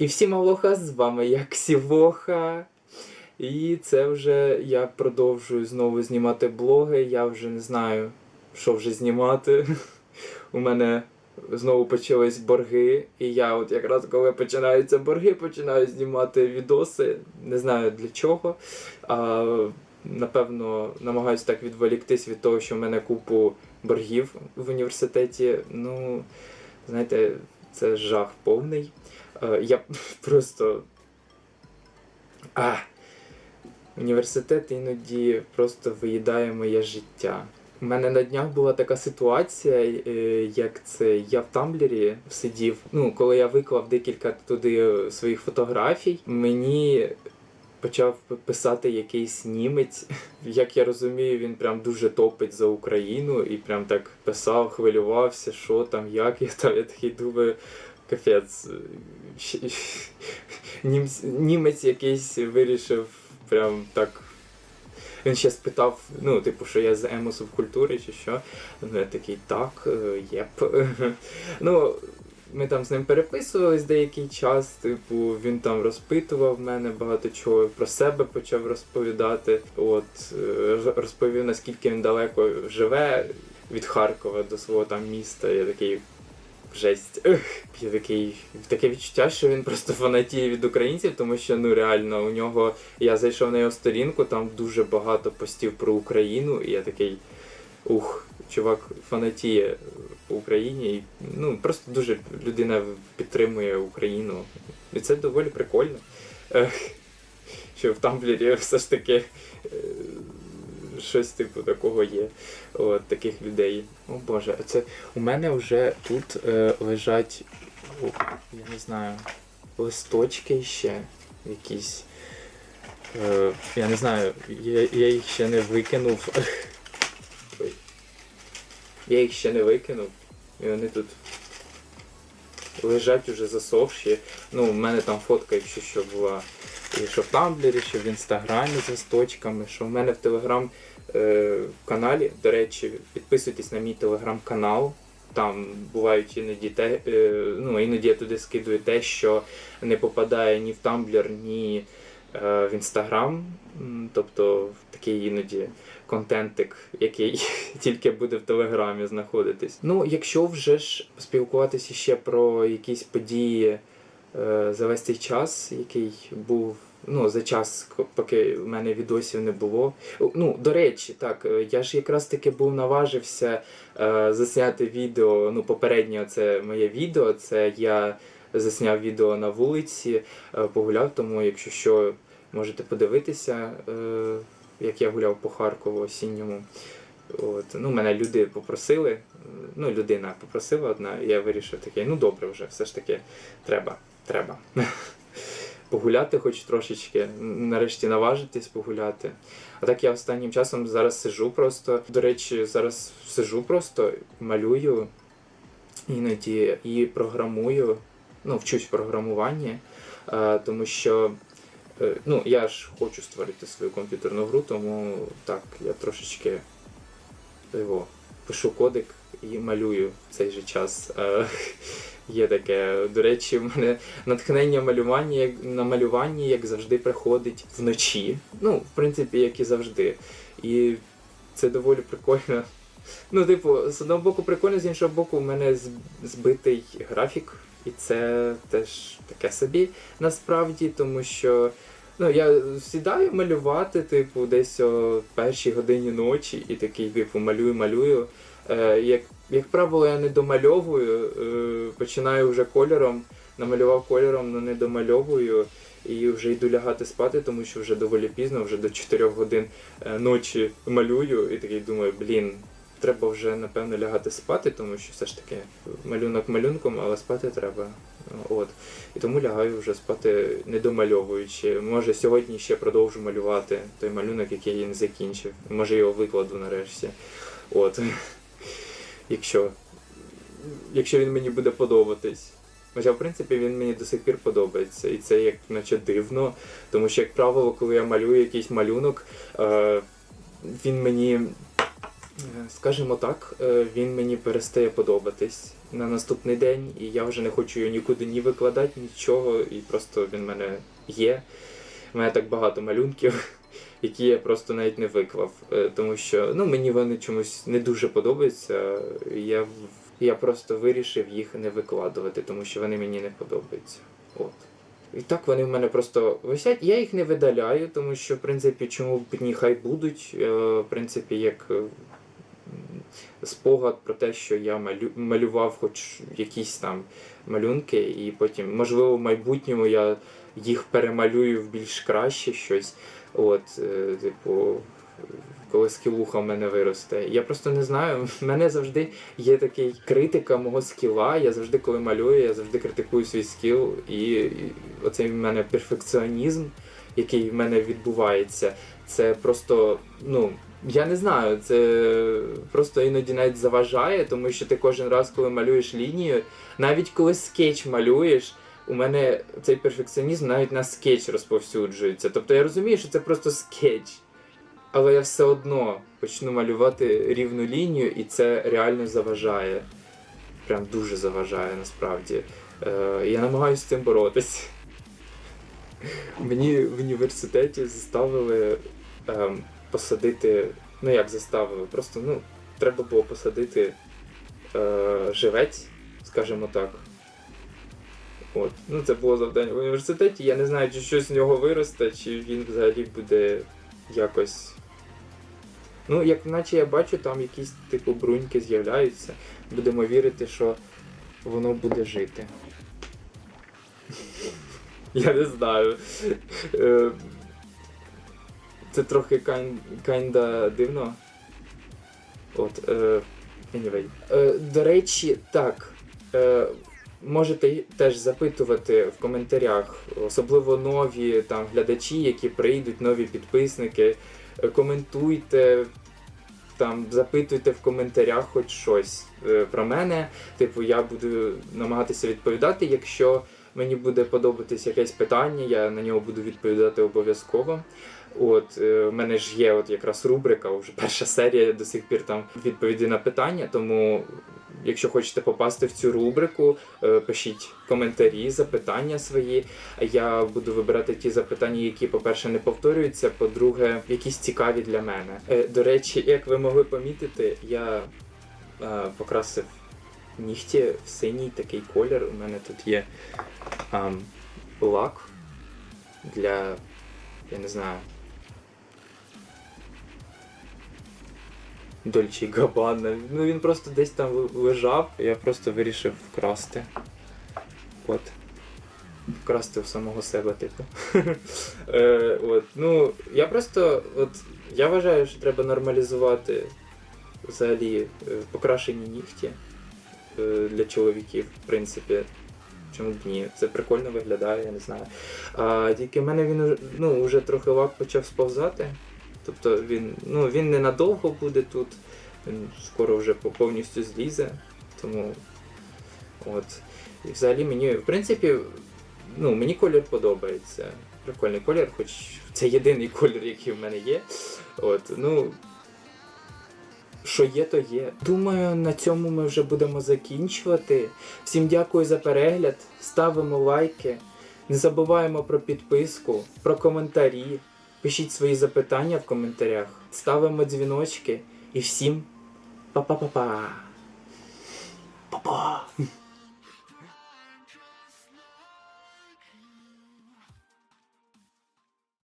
І всім алоха, з вами я Ксівоха. І це вже я продовжую знову знімати блоги. Я вже не знаю, що вже знімати. У мене знову почались борги. І я, от якраз коли починаються борги, починаю знімати відоси. Не знаю для чого. А, напевно, намагаюся так відволіктись від того, що в мене купу боргів в університеті. Ну, знаєте, це жах повний. Е, Я просто. А, університет іноді просто виїдає моє життя. У мене на днях була така ситуація, е, як це я в Тамблері сидів. Ну, коли я виклав декілька туди своїх фотографій, мені почав писати якийсь німець. Як я розумію, він прям дуже топить за Україну і прям так писав, хвилювався, що там, як я там. Я такий думаю, капець. Німець, німець якийсь вирішив прям так. Він ще спитав, ну, типу, що я з емосу в культурі чи що. Ну, я такий, так, е, єп. ну, ми там з ним переписувались деякий час, типу, він там розпитував мене багато чого про себе почав розповідати. От е, розповів, наскільки він далеко живе від Харкова до свого там міста. Я такий. Жесть. Ех, Я такий таке відчуття, що він просто фанатіє від українців, тому що ну реально у нього я зайшов на його сторінку, там дуже багато постів про Україну, і я такий ух, чувак фанатіє по Україні. І, ну просто дуже людина підтримує Україну. І це доволі прикольно. Ех, що в Тамблері все ж таки е, щось типу такого є. От таких людей. О Боже, це у мене вже тут е, лежать, о, я не знаю, листочки ще якісь. Е, я не знаю, я, я їх ще не викинув. Я їх ще не викинув. І вони тут лежать уже засохші. Ну, у мене там фотка, якщо що була. І що в Тамблері, що в інстаграмі з листочками, що в мене в телеграм е, каналі. До речі, підписуйтесь на мій телеграм-канал. Там бувають іноді те, е, ну іноді я туди скидую те, що не попадає ні в Тамблер, ні е, в інстаграм. Тобто такий іноді контентик, який тільки буде в телеграмі знаходитись. Ну, якщо вже ж спілкуватися ще про якісь події за весь цей час, який був. Ну, за час, поки в мене відосів не було. Ну, до речі, так, е, я ж якраз таки був наважився е, засняти відео. Ну, попереднє це моє відео. Це я засняв відео на вулиці, е, погуляв, тому якщо що, можете подивитися, е, як я гуляв по Харкову осінньому. От, ну, мене люди попросили, е, ну, людина попросила одна, і я вирішив такий, ну добре вже, все ж таки треба, треба. Погуляти хоч трошечки, нарешті наважитись погуляти. А так я останнім часом зараз сижу просто. До речі, зараз сижу просто, малюю іноді і програмую, ну, вчусь програмуванні, е, тому що е, ну, я ж хочу створити свою комп'ютерну гру, тому так, я трошечки його, пишу кодик і малюю в цей же час. Е, Є таке. До речі, в мене натхнення малювання як на малюванні, як завжди, приходить вночі. Ну, в принципі, як і завжди. І це доволі прикольно. Ну, типу, з одного боку прикольно, з іншого боку, у мене збитий графік, і це теж таке собі насправді, тому що. Ну, я сідаю малювати, типу, десь о першій годині ночі і такий, типу, малюю, малюю. Е, як, як правило, я не домальовую, е, починаю вже кольором, намалював кольором, але не домальовую. І вже йду лягати спати, тому що вже доволі пізно, вже до 4 годин е, ночі малюю, і такий думаю, блін, треба вже напевно лягати спати, тому що все ж таки малюнок малюнком, але спати треба. От. І тому лягаю вже спати не домальовуючи. Може сьогодні ще продовжу малювати той малюнок, який я не закінчив. Може його викладу нарешті. От. Якщо, якщо він мені буде подобатись. Хоча, в принципі, він мені до сих пір подобається. І це як наче дивно. Тому що, як правило, коли я малюю якийсь малюнок, е, він мені Скажімо так, е, він мені перестає подобатись на наступний день, і я вже не хочу його нікуди ні викладати, нічого, і просто він в мене є. У мене так багато малюнків, які я просто навіть не виклав, е, тому що ну, мені вони чомусь не дуже подобаються. Я, я просто вирішив їх не викладувати, тому що вони мені не подобаються. От. І так вони в мене просто висять. Я їх не видаляю, тому що, в принципі, чому б ні, хай будуть. Е, В принципі, як спогад про те, що я малю, малював хоч якісь там малюнки, і потім, можливо, в майбутньому я їх перемалюю в більш краще щось. От, е, типу, коли скілуха в мене виросте. Я просто не знаю. В мене завжди є такий критика мого скіла. Я завжди, коли малюю, я завжди критикую свій скіл. І, і оцей в мене перфекціонізм, який в мене відбувається, це просто, ну. Я не знаю, це просто іноді навіть заважає, тому що ти кожен раз, коли малюєш лінію, навіть коли скетч малюєш, у мене цей перфекціонізм навіть на скетч розповсюджується. Тобто я розумію, що це просто скетч. Але я все одно почну малювати рівну лінію, і це реально заважає. Прям дуже заважає насправді. Е, я намагаюся з цим боротись. Мені в університеті заставили посадити. Ну як заставили? Просто ну, треба було посадити е, живець, скажімо так. От. Ну, це було завдання в університеті. Я не знаю, чи щось з нього виросте, чи він взагалі буде якось. Ну, як наче я бачу, там якісь типу бруньки з'являються. Будемо вірити, що воно буде жити. Я не знаю. Це трохи кайн- kinda дивно. От. е, Anyway. Е, До речі, так. Е, Можете теж запитувати в коментарях, особливо нові там глядачі, які прийдуть, нові підписники. Е, Коментуйте, там запитуйте в коментарях хоч щось е, про мене. Типу, я буду намагатися відповідати. Якщо мені буде подобатись якесь питання, я на нього буду відповідати обов'язково. От, е, в мене ж є от якраз рубрика, вже перша серія до сих пір там відповіді на питання. Тому, якщо хочете попасти в цю рубрику, е, пишіть коментарі, запитання свої. Я буду вибирати ті запитання, які, по-перше, не повторюються, по-друге, якісь цікаві для мене. Е, До речі, як ви могли помітити, я покрасив нігті в синій такий колір. У мене тут є ем, лак для. я не знаю. Дольче Габана. Ну він просто десь там лежав. Я просто вирішив вкрасти. От. Вкрасти в самого себе, типу. е, от. Ну, я просто. От, я вважаю, що треба нормалізувати взагалі е, покрашені нігті е, для чоловіків, в принципі. Чому б ні? Це прикольно виглядає, я не знаю. А, тільки в мене він ну, вже трохи лак почав сповзати. Тобто він, ну, він ненадовго буде тут, він скоро вже повністю злізе. Тому от. І взагалі мені, в принципі, ну, мені колір подобається. Прикольний колір, хоч це єдиний колір, який в мене є. От, ну, що є, то є. Думаю, на цьому ми вже будемо закінчувати. Всім дякую за перегляд. Ставимо лайки. Не забуваємо про підписку, про коментарі. Пишіть свої запитання в коментарях, ставимо дзвіночки і всім па-па-па-па! Па-па!